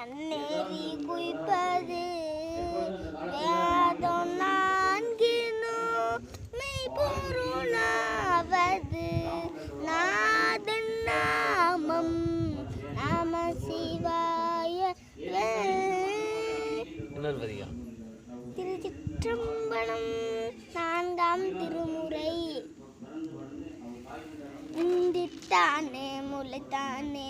நன்னேறி குய்ப்பது வேதம் நான்கினோ மெய்பொருளாவது. நாதன் நாமம் நம சிவாய திருச்சிற்றம்பலம் நான்காம் திருமுறை. முந்தித்தானே முளைத்தானே.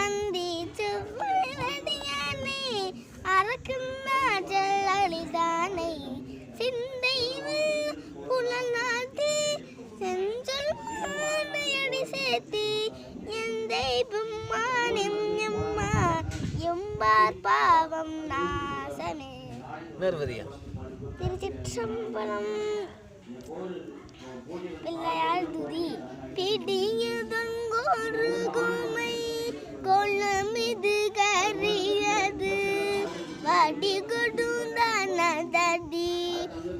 அந்தி செவ்வாய் நடியானே அரக்குந்தாஜல் அழிதானே சிந்தை புலனாத்தி செஞ்சொல் மானையடி சேர்த்தி. எந்தை பெம்மானிம் எம்மா எம்பார் பாவம் நாசமே. திருச்சிற்றம்பலம். வடி கொடுந்தான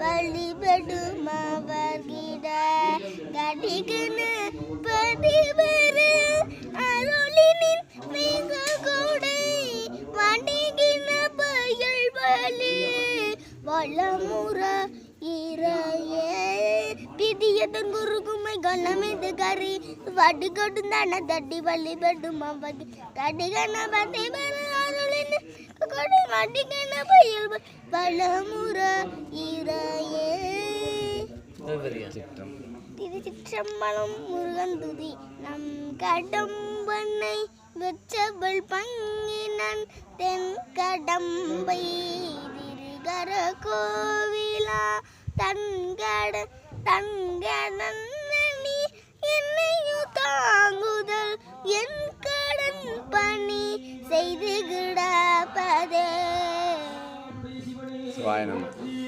வழிபடும் அவர்கிட கடிகனு பதிவரு அருளினின் மிக கொடை வணிகின பயல் வலி வளமுற இறையே. பிடியதன் குறுகுமை கலமிது கறி வடி கொடுந்தான தட்டி வழிபடும் அவதி கடிகன பதிவர கொடை வடிகன பயல் வலி வளமுற இறையே. திருச்சிற்றம்பலம் முருகன் துதி. நம் கடம்பனை வெற்றவள் பங்கினன் தென் கடம்பை திருகர கோவிலா தன்கட தன்கடனி செய்து கிடப்பதே சிவாய நம